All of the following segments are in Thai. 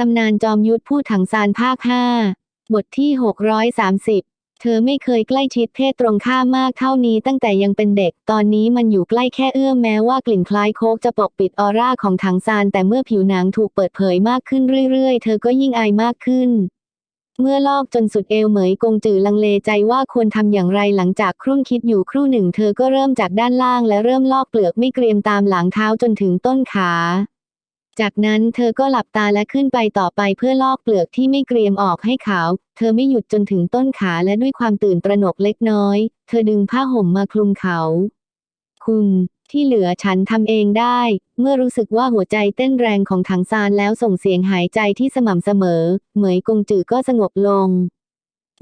ตำนานจอมยุทธผู้ถังซานภาค 5 บทที่ 630 เธอไม่เคยใกล้ชิดเพศตรงข้ามมากเท่านี้ตั้งแต่ยังเป็นเด็ก ตอนนี้มันอยู่ใกล้แค่เอื้อมแม้ว่ากลิ่นคล้ายโคกจะปกปิดออร่าของถังซานแต่เมื่อผิวหนังถูกเปิดเผยมากขึ้นเรื่อยๆ เธอก็ยิ่งอายมากขึ้น เมื่อลอกจนสุดเอวเหมยกงจือลังเลใจว่าควรทำอย่างไรหลังจากครุ่นคิดอยู่ครู่หนึ่ง เธอก็เริ่มจากด้านล่างและเริ่มลอกเปลือกไม่เกรียมตามหลังเท้าจนถึงต้นขา จากนั้นเธอก็หลับตาและขึ้นไปต่อไปเพื่อลอกเปลือกที่ไม่เกรียมออกให้ขาว เธอไม่หยุดจนถึงต้นขาและด้วยความตื่นตระหนกเล็กน้อย เธอดึงผ้าห่มมาคลุมเขา คุณที่เหลือฉันทำเองได้ เมื่อรู้สึกว่าหัวใจเต้นแรงของถังซานแล้วส่งเสียงหายใจที่สม่ำเสมอ เหมยกงจือก็สงบลง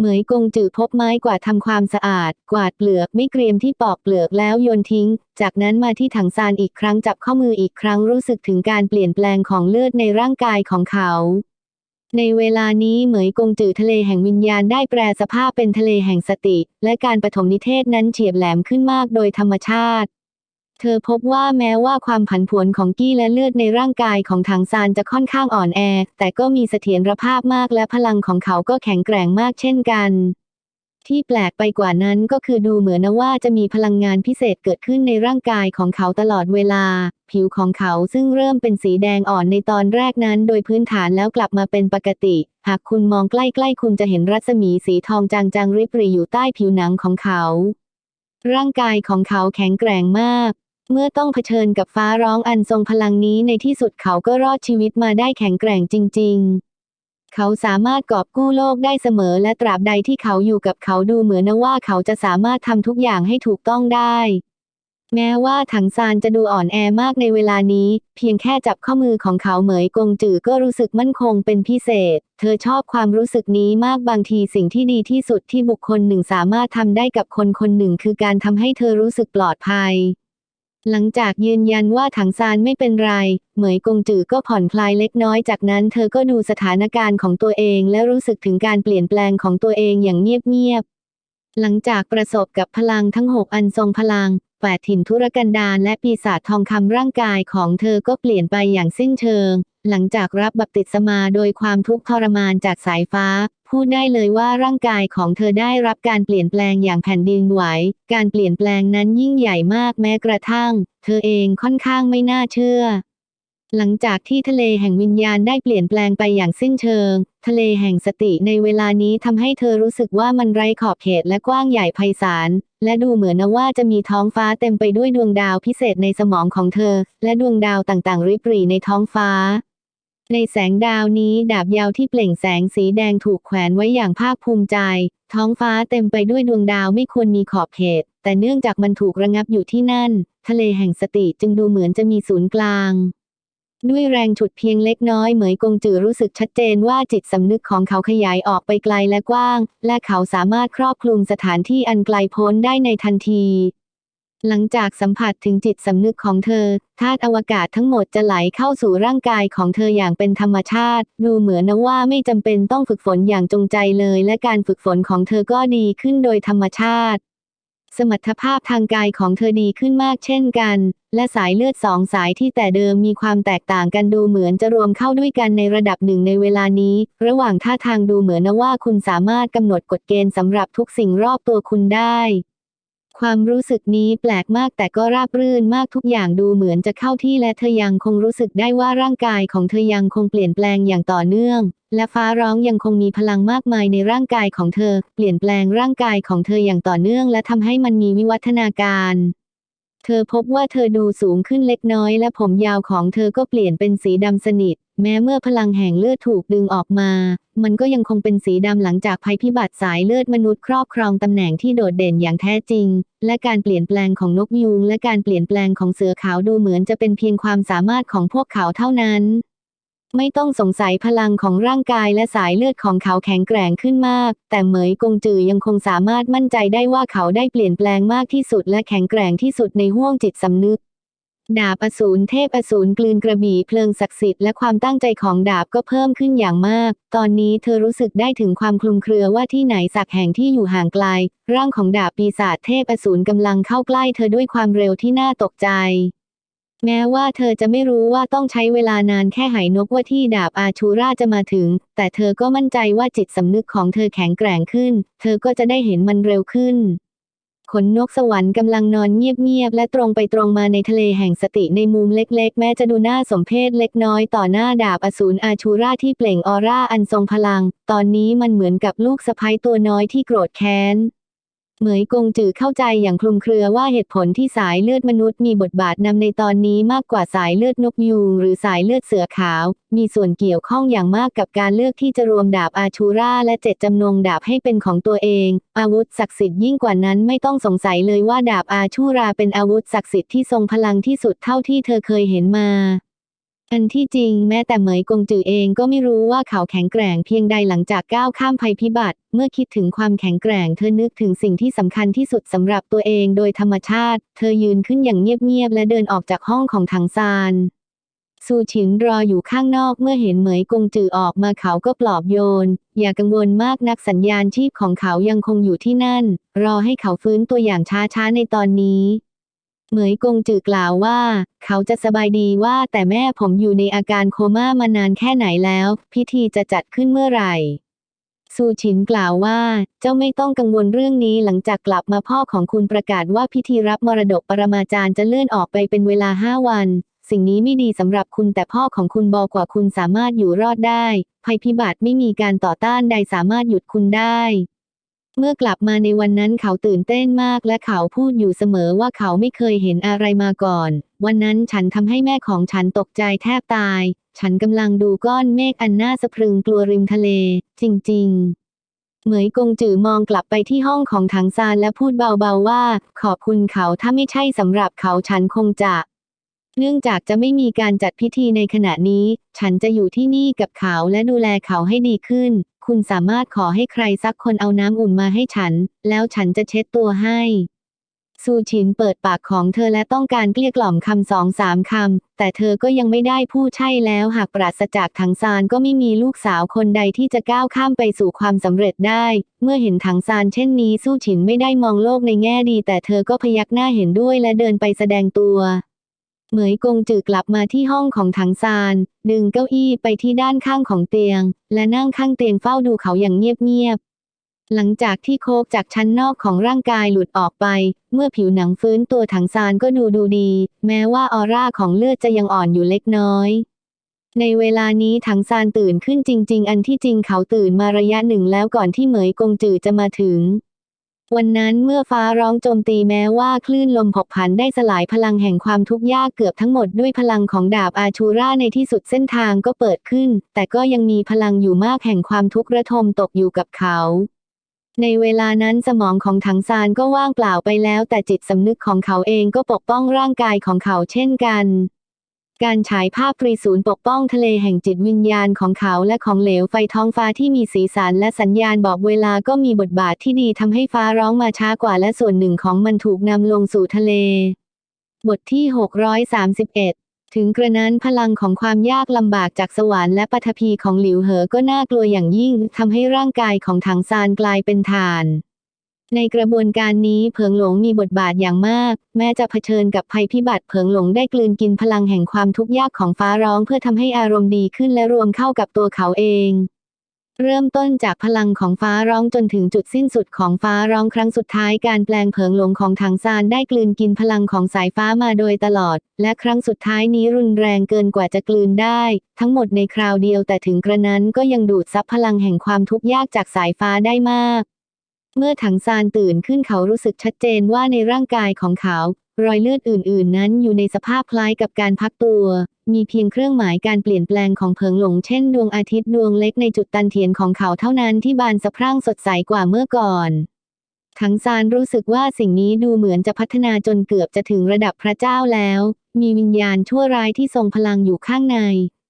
เหมยกงจือพบไม้กวาดทำความสะอาด กวาดเปลือกไม่เกรียมที่ปอกเปลือกแล้วโยนทิ้ง จากนั้นมาที่ถังซานอีกครั้งจับข้อมืออีกครั้งรู้สึกถึงการเปลี่ยนแปลงของเลือดในร่างกายของเขา ในเวลานี้เหมยกงจือทะเลแห่งวิญญาณได้แปลสภาพเป็นทะเลแห่งสติ และการปฐมนิเทศนั้นเฉียบแหลมขึ้นมากโดยธรรมชาติ เธอพบว่าแม้ว่าความผันผวนของกี้และเลือดในร่างกายของถังซานจะค่อนข้างอ่อนแอ แต่ก็มีเสถียรภาพมากและพลังของเขาก็แข็งแกร่งมากเช่นกัน ที่แปลกไปกว่านั้นก็คือดูเหมือนว่าจะมีพลังงานพิเศษเกิดขึ้นในร่างกายของเขาตลอดเวลา ผิวของเขาซึ่งเริ่มเป็นสีแดงอ่อนในตอนแรกนั้น โดยพื้นฐานแล้วกลับมาเป็นปกติ หากคุณมองใกล้ๆคุณจะเห็นรัศมีสีทองจางๆริบหรี่อยู่ใต้ผิวหนังของเขา ร่างกายของเขาแข็งแกร่งมาก เมื่อต้องเผชิญกับฟ้าร้องอันทรงพลังนี้ในที่สุดเขาก็รอดชีวิตมาได้แข็งแกร่งจริง ๆเขาสามารถกอบกู้โลกได้เสมอและตราบใดที่เขาอยู่กับเขาดูเหมือนนะว่าเขาจะสามารถทำทุกอย่างให้ถูกต้องได้ แม้ว่าถังซานจะดูอ่อนแอมากในเวลานี้ เพียงแค่จับข้อมือของเขาเหมยกงจือก็รู้สึกมั่นคงเป็นพิเศษ เธอชอบความรู้สึกนี้มากบางทีสิ่งที่ดีที่สุดที่บุคคลหนึ่งสามารถทำได้กับคนคนหนึ่งคือการทำให้เธอรู้สึกปลอดภัย หลังจากยืนยันว่าถังซานไม่เป็นไร เหมยกงจือก็ผ่อนคลายเล็กน้อยจากนั้นเธอก็ดูสถานการณ์ของตัวเองและรู้สึกถึงการเปลี่ยนแปลงของตัวเองอย่างเงียบๆ หลังจากประสบกับพลังทั้งหกอันทรงพลังแปดถิ่นธุรกันดารและปีศาจทองคำร่างกายของเธอก็เปลี่ยนไปอย่างสิ้นเชิง หลังจากรับบัพติศมาโดยความทุกข์ทรมานจากสายฟ้า พูดได้เลยว่าร่างกายของเธอได้รับการเปลี่ยนแปลงอย่างแผ่นดินไหว การเปลี่ยนแปลงนั้นยิ่งใหญ่มากแม้กระทั่ง เธอเองค่อนข้างไม่น่าเชื่อ หลังจากที่ทะเลแห่งวิญญาณได้เปลี่ยนแปลงไปอย่างสิ้นเชิง ทะเลแห่งสติในเวลานี้ทำให้เธอรู้สึกว่ามันไร้ขอบเขตและกว้างใหญ่ไพศาล และดูเหมือนนะว่าจะมีท้องฟ้าเต็มไปด้วยดวงดาวพิเศษในสมองของเธอ และดวงดาวต่างๆริบหรี่ในท้องฟ้า ในแสงดาวนี้ดาบยาวที่เปล่งแสงสีแดงถูกแขวนไว้อย่างภาคภูมิใจ ท้องฟ้าเต็มไปด้วยดวงดาวไม่ควรมีขอบเขต แต่เนื่องจากมันถูกระงับอยู่ที่นั่น ทะเลแห่งสติจึงดูเหมือนจะมีศูนย์กลาง ด้วยแรงฉุดเพียงเล็กน้อยเหมยกงจือรู้สึกชัดเจนว่าจิตสำนึกของเขาขยายออกไปไกลและกว้าง และเขาสามารถครอบคลุมสถานที่อันไกลโพ้นได้ในทันที หลังจากสัมผัสถึงจิตสำนึกของเธอธาตุอวกาศทั้งหมดจะไหลเข้าสู่ร่างกายของเธออย่างเป็นธรรมชาติ ดูเหมือนนะว่าไม่จำเป็นต้องฝึกฝนอย่างจงใจเลย และการฝึกฝนของเธอก็ดีขึ้นโดยธรรมชาติ สมรรถภาพทางกายของเธอดีขึ้นมากเช่นกัน และสายเลือดสองสายที่แต่เดิมมีความแตกต่างกันดูเหมือนจะรวมเข้าด้วยกันในระดับหนึ่งในเวลานี้ ระหว่างท่าทางดูเหมือนนะว่าคุณสามารถกำหนดกฎเกณฑ์สำหรับทุกสิ่งรอบตัวคุณได้ ความรู้สึกนี้แปลกมากแต่ก็ราบรื่นมากทุกอย่างดูเหมือนจะเข้าที่และเธอยังคงรู้สึกได้ว่าร่างกายของเธอยังคงเปลี่ยนแปลงอย่างต่อเนื่อง และฟ้าร้องยังคงมีพลังมากมายในร่างกายของเธอ เปลี่ยนแปลงร่างกายของเธออย่างต่อเนื่อง และทำให้มันมีวิวัฒนาการ เธอพบว่าเธอดูสูงขึ้นเล็กน้อยและผมยาวของเธอก็เปลี่ยนเป็นสีดำสนิท แม้เมื่อพลังแห่งเลือดถูกดึงออกมา มันก็ยังคงเป็นสีดำหลังจากภัยพิบัติสายเลือดมนุษย์ครอบครองตำแหน่งที่โดดเด่นอย่างแท้จริง และการเปลี่ยนแปลงของนกยูงและการเปลี่ยนแปลงของเสือขาวดูเหมือนจะเป็นเพียงความสามารถของพวกเขาเท่านั้น ไม่ต้องสงสัยพลังของร่างกายและสายเลือดของเขาแข็งแกร่งขึ้นมาก แต่เหมยกงจือยังคงสามารถมั่นใจได้ว่าเขาได้เปลี่ยนแปลงมากที่สุดและแข็งแกร่งที่สุดในห้วงจิตสำนึก ดาบอสูรเทพอสูรกลืนกระบี่เพลิงศักดิ์สิทธิ์และความตั้งใจของดาบก็เพิ่มขึ้นอย่างมาก ตอนนี้เธอรู้สึกได้ถึงความคลุมเครือว่าที่ไหนสักแห่งที่อยู่ห่างไกล ร่างของดาบปีศาจเทพอสูรกำลังเข้าใกล้เธอด้วยความเร็วที่น่าตกใจ แม้ว่าเธอจะไม่รู้ว่าต้องใช้เวลานานแค่ไหนกว่าที่ดาบอาชูราจะมาถึง แต่เธอก็มั่นใจว่าจิตสำนึกของเธอแข็งแกร่งขึ้น เธอก็จะได้เห็นมันเร็วขึ้น ขนนกสวรรค์กำลังนอนเงียบๆและตรงไปตรงมาในทะเลแห่งสติในมุมเล็กๆ แม้จะดูน่าสมเพชเล็กน้อยต่อหน้าดาบอสูรอาชูราที่เปล่งออร่าอันทรงพลัง ตอนนี้มันเหมือนกับลูกสะใภ้ตัวน้อยที่โกรธแค้น เหมยกงจือเข้าใจอย่างคลุมเครือว่าเหตุผลที่สายเลือดมนุษย์มีบทบาทนำในตอนนี้มากกว่าสายเลือดนกยูงหรือสายเลือดเสือขาว มีส่วนเกี่ยวข้องอย่างมากกับการเลือกที่จะรวมดาบอาชูราและเจ็ดจำนงดาบให้เป็นของตัวเอง อาวุธศักดิ์สิทธิ์ยิ่งกว่านั้นไม่ต้องสงสัยเลยว่าดาบอาชูราเป็นอาวุธศักดิ์สิทธิ์ที่ทรงพลังที่สุดเท่าที่เธอเคยเห็นมา อันที่จริงแม้แต่เหมยกงจือเองก็ไม่รู้ว่าเขาแข็งแกร่งเพียงใดหลังจากก้าวข้ามภัยพิบัติ เมื่อคิดถึงความแข็งแกร่งเธอนึกถึงสิ่งที่สำคัญที่สุดสำหรับตัวเองโดยธรรมชาติ เธอยืนขึ้นอย่างเงียบๆและเดินออกจากห้องของถังซานซูฉินรออยู่ข้างนอกเมื่อเห็นเหมยกงจือออกมาเขาก็ปลอบโยน อย่ากังวลมากนักสัญญาณชีพของเขายังคงอยู่ที่นั่น รอให้เขาฟื้นตัวอย่างช้าๆในตอนนี้ เหมยกงจือกล่าวว่า เขาจะสบายดีว่าแต่แม่ผมอยู่ในอาการโคม่ามานานแค่ไหนแล้ว พิธีจะจัดขึ้นเมื่อไหร่ซูฉินกล่าวว่า เจ้าไม่ต้องกังวลเรื่องนี้หลังจากกลับมาพ่อของคุณประกาศว่าพิธีรับมรดกปรมาจารย์จะเลื่อนออกไปเป็นเวลาห้าวัน สิ่งนี้ไม่ดีสำหรับคุณแต่พ่อของคุณบอกว่าคุณสามารถอยู่รอดได้ ภัยพิบัติไม่มีการต่อต้านใดสามารถหยุดคุณได้ เมื่อกลับมาในวันนั้นเขาตื่นเต้นมากและเขาพูดอยู่เสมอว่าเขาไม่เคยเห็นอะไรมาก่อน วันนั้นฉันทำให้แม่ของฉันตกใจแทบตาย ฉันกำลังดูก้อนเมฆอันน่าสะพรึงกลัวริมทะเล จริง ๆเหมยกงจือมองกลับไปที่ห้องของถังซานและพูดเบาๆว่า ขอบคุณเขาถ้าไม่ใช่สำหรับเขาฉันคงจะ เนื่องจากจะไม่มีการจัดพิธีในขณะนี้ ฉันจะอยู่ที่นี่กับเขาและดูแลเขาให้ดีขึ้น คุณสามารถขอให้ใครสักคนเอาน้ำอุ่นมาให้ฉัน แล้วฉันจะเช็ดตัวให้ซูชินเปิดปากของเธอและต้องการเกลี้ยกล่อมคำสองสามคำ แต่เธอก็ยังไม่ได้พูดใช่แล้วหากปราศจากถังซานก็ไม่มีลูกสาวคนใดที่จะก้าวข้ามไปสู่ความสำเร็จได้ เมื่อเห็นถังซานเช่นนี้สู้ฉินไม่ได้มองโลกในแง่ดี แต่เธอก็พยักหน้าเห็นด้วยและเดินไปแสดงตัว เหมยกงจือกลับมาที่ห้องของถังซาน ดึงเก้าอี้ไปที่ด้านข้างของเตียง และนั่งข้างเตียงเฝ้าดูเขาอย่างเงียบๆ หลังจากที่โคกจากชั้นนอกของร่างกายหลุดออกไป เมื่อผิวหนังฟื้นตัวถังซานก็ดูดูดี แม้ว่าออร่าของเลือดจะยังอ่อนอยู่เล็กน้อย ในเวลานี้ถังซานตื่นขึ้นจริง ๆ อันที่จริงเขาตื่นมาระยะหนึ่งแล้วก่อนที่เหมยกงจือจะมาถึง วันนั้นเมื่อฟ้าร้องโจมตีแม้ว่าคลื่นลมผกผันได้สลายพลังแห่งความทุกข์ยากเกือบทั้งหมดด้วยพลังของดาบอาชูราในที่สุดเส้นทางก็เปิดขึ้น แต่ก็ยังมีพลังอยู่มากแห่งความทุกข์ระทมตกอยู่กับเขา ในเวลานั้นสมองของถังซานก็ว่างเปล่าไปแล้ว แต่จิตสำนึกของเขาเองก็ปกป้องร่างกายของเขาเช่นกัน การฉายภาพตรีศูนย์ปกป้องทะเลแห่งจิตวิญญาณของเขาและของเหลวไฟท้องฟ้าที่มีสีสันและสัญญาณบอกเวลาก็มีบทบาทที่ดีทำให้ฟ้าร้องมาช้ากว่าและส่วนหนึ่งของมันถูกนำลงสู่ทะเล บทที่ 631ถึงกระนั้นพลังของความยากลำบากจากสวรรค์และปฐพีของหลิวเหอก็น่ากลัวอย่างยิ่งทำให้ร่างกายของถังซานกลายเป็นฐาน ในกระบวนการนี้เผิงหลงมีบทบาทอย่างมาก แม้จะเผชิญกับภัยพิบัติเผิงหลงได้กลืนกินพลังแห่งความทุกข์ยากของฟ้าร้องเพื่อทำให้อารมณ์ดีขึ้นและรวมเข้ากับตัวเขาเอง เริ่มต้นจากพลังของฟ้าร้องจนถึงจุดสิ้นสุดของฟ้าร้องครั้งสุดท้ายการแปลงเผิงหลงของถังซานได้กลืนกินพลังของสายฟ้ามาโดยตลอด และครั้งสุดท้ายนี้รุนแรงเกินกว่าจะกลืนได้ ทั้งหมดในคราวเดียวแต่ถึงกระนั้นก็ยังดูดซับพลังแห่งความทุกข์ยากจากสายฟ้าได้มาก เมื่อถังซานตื่นขึ้นเขารู้สึกชัดเจนว่าในร่างกายของเขา รอยเลือดอื่น ๆ นั้นอยู่ในสภาพคล้ายกับการพักตัว มีเพียงเครื่องหมายการเปลี่ยนแปลงของเพิงหลงเช่นดวงอาทิตย์ดวงเล็กในจุดตันเทียนของเขาเท่านั้นที่บานสะพรั่งสดใสกว่าเมื่อก่อนถังซานรู้สึกว่าสิ่งนี้ดูเหมือนจะพัฒนาจนเกือบจะถึงระดับพระเจ้าแล้ว มีวิญญาณชั่วร้ายที่ทรงพลังอยู่ข้างใน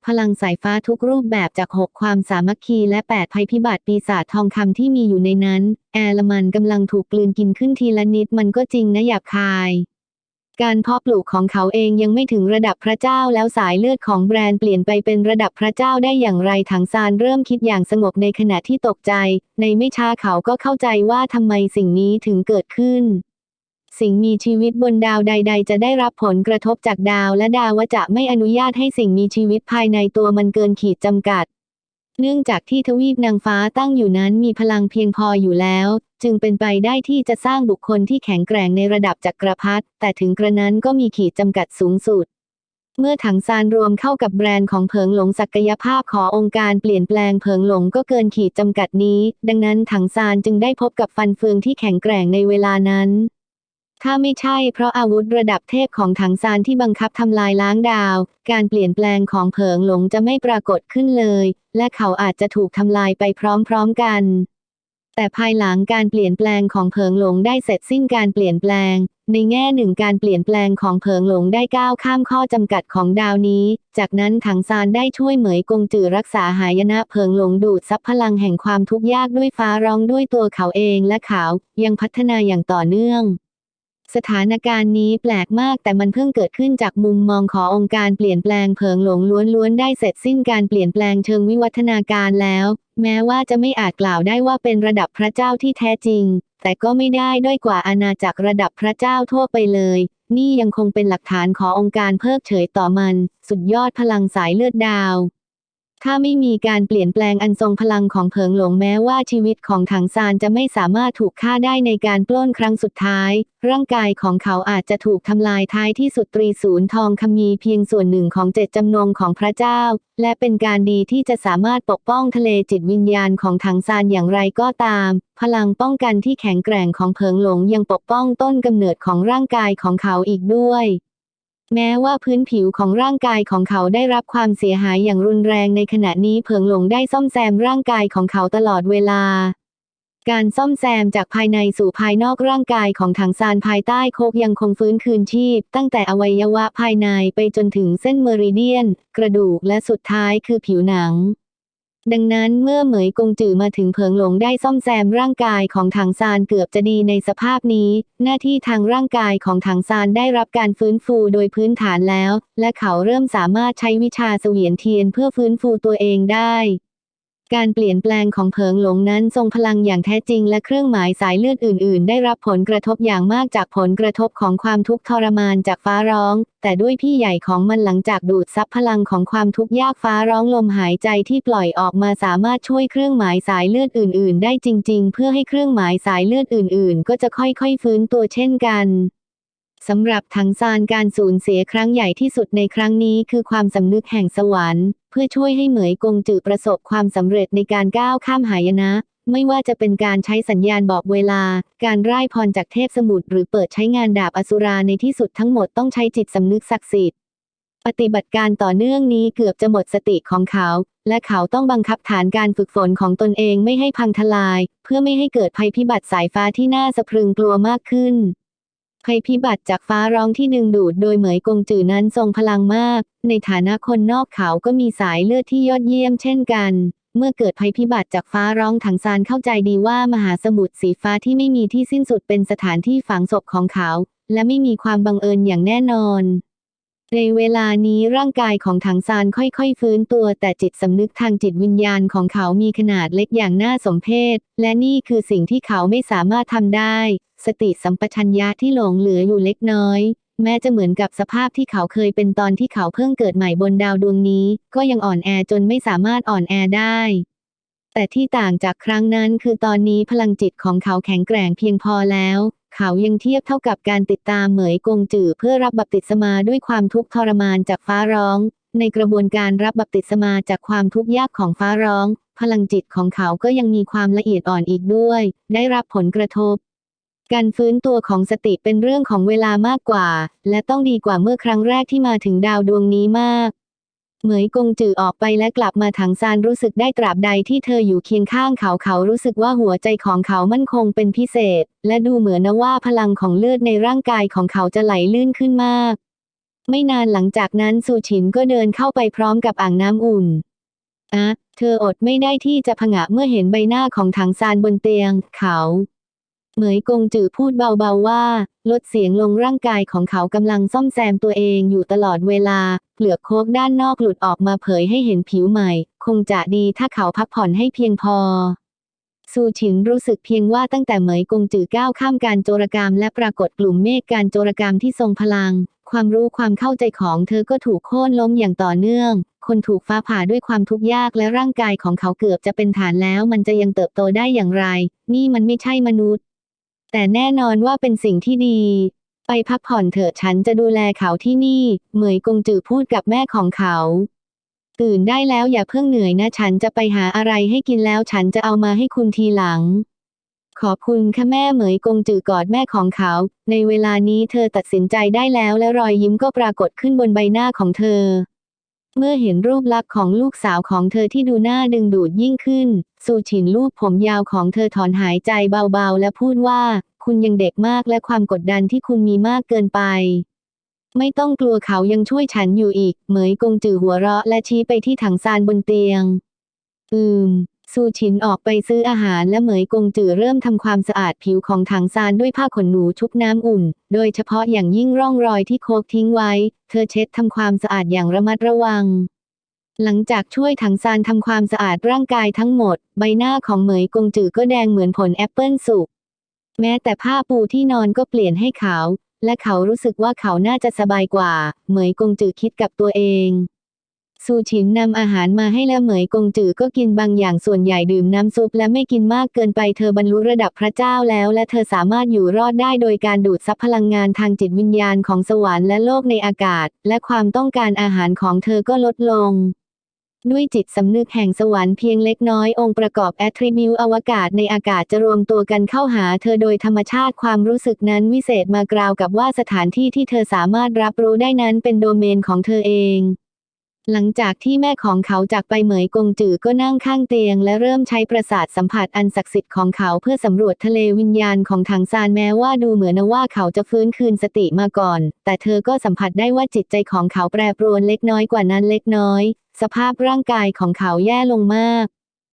พลังสายฟ้าทุกรูปแบบจากหกความสามัคคีและแปดภัยพิบัติปีศาจทองคำที่มีอยู่ในนั้น แอลมันกำลังถูกกลืนกินขึ้นทีละนิดมันก็จริงนะหยาบคาย การเพาะปลูกของเขาเองยังไม่ถึงระดับพระเจ้าแล้วสายเลือดของแบรนด์เปลี่ยนไปเป็นระดับพระเจ้าได้อย่างไรถังซานเริ่มคิดอย่างสงบในขณะที่ตกใจ ในไม่ช้าเขาก็เข้าใจว่าทำไมสิ่งนี้ถึงเกิดขึ้น สิ่งมีชีวิตบนดาวใด ๆ จะได้รับผลกระทบจากดาวและดาวจะไม่อนุญาตให้สิ่งมีชีวิตภายในตัวมันเกินขีดจำกัด เนื่องจากที่ทวีปนางฟ้าตั้งอยู่นั้นมีพลังเพียงพออยู่แล้ว จึงเป็นไปได้ที่จะสร้างบุคคลที่แข็งแกร่งในระดับจักรพรรดิแต่ถึงกระนั้นก็มีขีดจำกัดสูงสุดเมื่อถังซานรวมเข้ากับแบรนด์ของเพิงหลงศักยภาพขอองค์การเปลี่ยนแปลงเพิงหลงก็เกินขีดจำกัดนี้ ดังนั้นถังซานจึงได้พบกับฟันเฟืองที่แข็งแกร่งในเวลานั้น ถ้าไม่ใช่เพราะอาวุธระดับเทพของถังซานที่บังคับทำลายล้างดาว การเปลี่ยนแปลงของเผิงหลงจะไม่ปรากฏขึ้นเลย และเขาอาจจะถูกทำลายไปพร้อมๆกัน แต่ภายหลังการเปลี่ยนแปลงของเผิงหลงได้เสร็จสิ้นการเปลี่ยนแปลง ในแง่หนึ่งการเปลี่ยนแปลงของเผิงหลงได้ก้าวข้ามข้อจำกัดของดาวนี้ จากนั้นถังซานได้ช่วยเหมยกงจือรักษาหายนะเผิงหลงดูดซับพลังแห่งความทุกข์ยากด้วยฟ้าร้องด้วยตัวเขาเองและเขายังพัฒนาอย่างต่อเนื่อง สถานการณ์นี้แปลกมากแต่มันเพิ่งเกิดขึ้นจากมุมมองขององค์การเปลี่ยนแปลงเพิงหลงล้วนๆได้เสร็จสิ้นการเปลี่ยนแปลงเชิงวิวัฒนาการแล้ว แม้ว่าจะไม่อาจกล่าวได้ว่าเป็นระดับพระเจ้าที่แท้จริง แต่ก็ไม่ได้ด้อยกว่าอาณาจักรระดับพระเจ้าทั่วไปเลย นี่ยังคงเป็นหลักฐานขององค์การเพิกเฉยต่อมัน สุดยอดพลังสายเลือดดาว ถ้าไม่มีการเปลี่ยนแปลงอันทรงพลังของเพิงหลงแม้ว่าชีวิตของถังซานจะไม่สามารถถูกฆ่าได้ในการปล้นครั้งสุดท้าย ร่างกายของเขาอาจจะถูกทำลายท้ายที่สุดตรีศูนย์ทองคำมีเพียงส่วนหนึ่งของเจ็ดจำนงของพระเจ้า และเป็นการดีที่จะสามารถปกป้องทะเลจิตวิญญาณของถังซานอย่างไรก็ตาม พลังป้องกันที่แข็งแกร่งของเพิงหลงยังปกป้องต้นกำเนิดของร่างกายของเขาอีกด้วย แม้ว่าพื้นผิวของร่างกายของเขาได้รับความเสียหายอย่างรุนแรงในขณะนี้เพิงหลงได้ซ่อมแซมร่างกายของเขาตลอดเวลา การซ่อมแซมจากภายในสู่ภายนอกร่างกายของถังซานภายใต้โคกยังคงฟื้นคืนชีพ ตั้งแต่อวัยวะภายในไปจนถึงเส้นเมริเดียน กระดูกและสุดท้ายคือผิวหนัง ดังนั้นเมื่อเหมยกงจือมาถึงเพิงหลงได้ซ่อมแซมร่างกายของถังซานเกือบจะดีในสภาพนี้ หน้าที่ทางร่างกายของถังซานได้รับการฟื้นฟูโดยพื้นฐานแล้ว และเขาเริ่มสามารถใช้วิชาเสวียนเทียนเพื่อฟื้นฟูตัวเองได้ การเปลี่ยนแปลงของเพิงหลงนั้นทรงพลังอย่างแท้จริงและเครื่องหมายสายเลือดอื่น ๆ ได้รับผลกระทบอย่างมากจากผลกระทบของความทุกข์ทรมานจากฟ้าร้อง แต่ด้วยพี่ใหญ่ของมันหลังจากดูดซับพลังของความทุกข์ยากฟ้าร้องลมหายใจที่ปล่อยออกมาสามารถช่วยเครื่องหมายสายเลือดอื่น ๆ ได้จริง ๆ เพื่อให้เครื่องหมายสายเลือดอื่น ๆ ก็จะค่อย ๆ ฟื้นตัวเช่นกัน สำหรับถังซานการสูญเสียครั้งใหญ่ที่สุดในครั้งนี้คือความสำนึกแห่งสวรรค์ เพื่อช่วยให้เหมยกงจือประสบความสำเร็จในการก้าวข้ามหายนะ ไม่ว่าจะเป็นการใช้สัญญาณบอกเวลา การไร้พรจากเทพสมุทรหรือเปิดใช้งานดาบอสุราในที่สุดทั้งหมดต้องใช้จิตสำนึกศักดิ์สิทธิ์ปฏิบัติการต่อเนื่องนี้เกือบจะหมดสติของเขา และเขาต้องบังคับฐานการฝึกฝนของตนเองไม่ให้พังทลาย เพื่อไม่ให้เกิดภัยพิบัติสายฟ้าที่น่าสะพรึงกลัวมากขึ้น ภัยพิบัติจากฟ้าร้องที่ดึงดูดโดยเหมยกงจือนั้นทรงพลังมาก ในฐานะคนนอกเขาก็มีสายเลือดที่ยอดเยี่ยมเช่นกัน เมื่อเกิดภัยพิบัติจากฟ้าร้องถังซานเข้าใจดีว่ามหาสมุทรสีฟ้าที่ไม่มีที่สิ้นสุดเป็นสถานที่ฝังศพของเขา และไม่มีความบังเอิญอย่างแน่นอน ในเวลานี้ร่างกายของถังซานค่อยๆ ฟื้นตัวแต่จิตสำนึกทางจิตวิญญาณของเขามีขนาดเล็กอย่างน่าสมเพชและนี่คือสิ่งที่เขาไม่สามารถทำได้ สติสัมปชัญญะที่หลงเหลืออยู่เล็กน้อย แม้จะเหมือนกับสภาพที่เขาเคยเป็นตอนที่เขาเพิ่งเกิดใหม่บนดาวดวงนี้ ก็ยังอ่อนแอจนไม่สามารถอ่อนแอได้ แต่ที่ต่างจากครั้งนั้นคือตอนนี้พลังจิตของเขาแข็งแกร่งเพียงพอแล้ว เขายังเทียบเท่ากับการติดตามเหมยกงจือเพื่อรับบัพติศมาด้วยความทุกข์ทรมานจากฟ้าร้อง ในกระบวนการรับบัพติศมาจากความทุกข์ยากของฟ้าร้อง พลังจิตของเขาก็ยังมีความละเอียดอ่อนอีกด้วย ได้รับผลกระทบ การฟื้นตัวของสติเป็นเรื่องของเวลามากกว่า และต้องดีกว่าเมื่อครั้งแรกที่มาถึงดาวดวงนี้มาก เหมยกงจือออกไปและกลับมาถังซานรู้สึกได้ตราบใดที่เธออยู่เคียงข้างเขาเขารู้สึกว่าหัวใจของเขามั่นคงเป็นพิเศษ และดูเหมือนนะว่าพลังของเลือดในร่างกายของเขาจะไหลลื่นขึ้นมาก ไม่นานหลังจากนั้นซูชินก็เดินเข้าไปพร้อมกับอ่างน้ำอุ่นอะเธออดไม่ได้ที่จะผงะเมื่อเห็นใบหน้าของถังซานบนเตียง เขา เหมยกงจือพูดเบาๆว่า ลดเสียงลงร่างกายของเขากำลังซ่อมแซมตัวเองอยู่ตลอดเวลา เปลือกโคกด้านนอกหลุดออกมาเผยให้เห็นผิวใหม่ คงจะดีถ้าเขาพักผ่อนให้เพียงพอซูฉินรู้สึกเพียงว่าตั้งแต่เหมยกงจือก้าวข้ามการโจรกรรม และปรากฏกลุ่มเมฆการโจรกรรมที่ทรงพลัง ความรู้ความเข้าใจของเธอก็ถูกโค่นล้มอย่างต่อเนื่อง คนถูกฟ้าผ่าด้วยความทุกข์ยากและร่างกายของเขาเกือบจะเป็นฐานแล้ว มันจะยังเติบโตได้อย่างไร นี่มันไม่ใช่มนุษย์ แต่แน่นอนว่าเป็นสิ่งที่ดี ไปพักผ่อนเถอะฉันจะดูแลเขาที่นี่ เหมยกงจือพูดกับแม่ของเขา ตื่นได้แล้วอย่าเพิ่งเหนื่อยนะฉันจะไปหาอะไรให้กินแล้วฉันจะเอามาให้คุณทีหลัง ขอบคุณค่ะแม่เหมยกงจือกอดแม่ของเขา ในเวลานี้เธอตัดสินใจได้แล้วและรอยยิ้มก็ปรากฏขึ้นบนใบหน้าของเธอ เมื่อเห็นรูปลักษณ์ของลูกสาวของเธอที่ดูน่าดึงดูดยิ่งขึ้น ซูฉินลูบผมยาวของเธอถอนหายใจเบาๆ และพูดว่า คุณยังเด็กมากและความกดดันที่คุณมีมากเกินไป ไม่ต้องกลัวเขายังช่วยฉันอยู่อีก เหมยกงจือหัวเราะและชี้ไปที่ถังซานบนเตียง อืม ซูชินออกไปซื้ออาหารและเหมยกงจือเริ่มทำความสะอาดผิวของถังซานด้วยผ้าขนหนูชุบน้ำอุ่น โดยเฉพาะอย่างยิ่งร่องรอยที่โคกทิ้งไว้ เธอเช็ดทำความสะอาดอย่างระมัดระวัง หลังจากช่วยถังซานทำความสะอาดร่างกายทั้งหมด ใบหน้าของเหมยกงจือก็แดงเหมือนผลแอปเปิลสุก แม้แต่ผ้าปูที่นอนก็เปลี่ยนให้ขาว และเขารู้สึกว่าเขาน่าจะสบายกว่า เหมยกงจือคิดกับตัวเอง ซูชินนำอาหารมาให้แล้วเหมยกงจือก็กินบางอย่างส่วนใหญ่ดื่มน้ำซุปและไม่กินมากเกินไปเธอบรรลุระดับพระเจ้าแล้วและเธอสามารถอยู่รอดได้โดยการดูดซับพลังงานทางจิตวิญญาณของสวรรค์และโลกในอากาศ และความต้องการอาหารของเธอก็ลดลงด้วยจิตสำนึกแห่งสวรรค์เพียงเล็กน้อยองค์ประกอบแอทริบิวอวกาศในอากาศจะรวมตัวกันเข้าหาเธอโดยธรรมชาติความรู้สึกนั้นวิเศษมากราวกับว่าสถานที่ที่เธอสามารถรับรู้ได้นั้นเป็นโดเมนของเธอเอง หลังจากที่แม่ของเขาจากไปเหมยกงจือก็นั่งข้างเตียง และเริ่มใช้ประสาทสัมผัสอันศักดิ์สิทธิ์ของเขาเพื่อสำรวจทะเลวิญญาณของถังซานแม้ว่าดูเหมือนว่าเขาจะฟื้นคืนสติมาก่อน แต่เธอก็สัมผัสได้ว่าจิตใจของเขาแปรปรวนเล็กน้อยกว่านั้นเล็กน้อย สภาพร่างกายของเขาแย่ลงมาก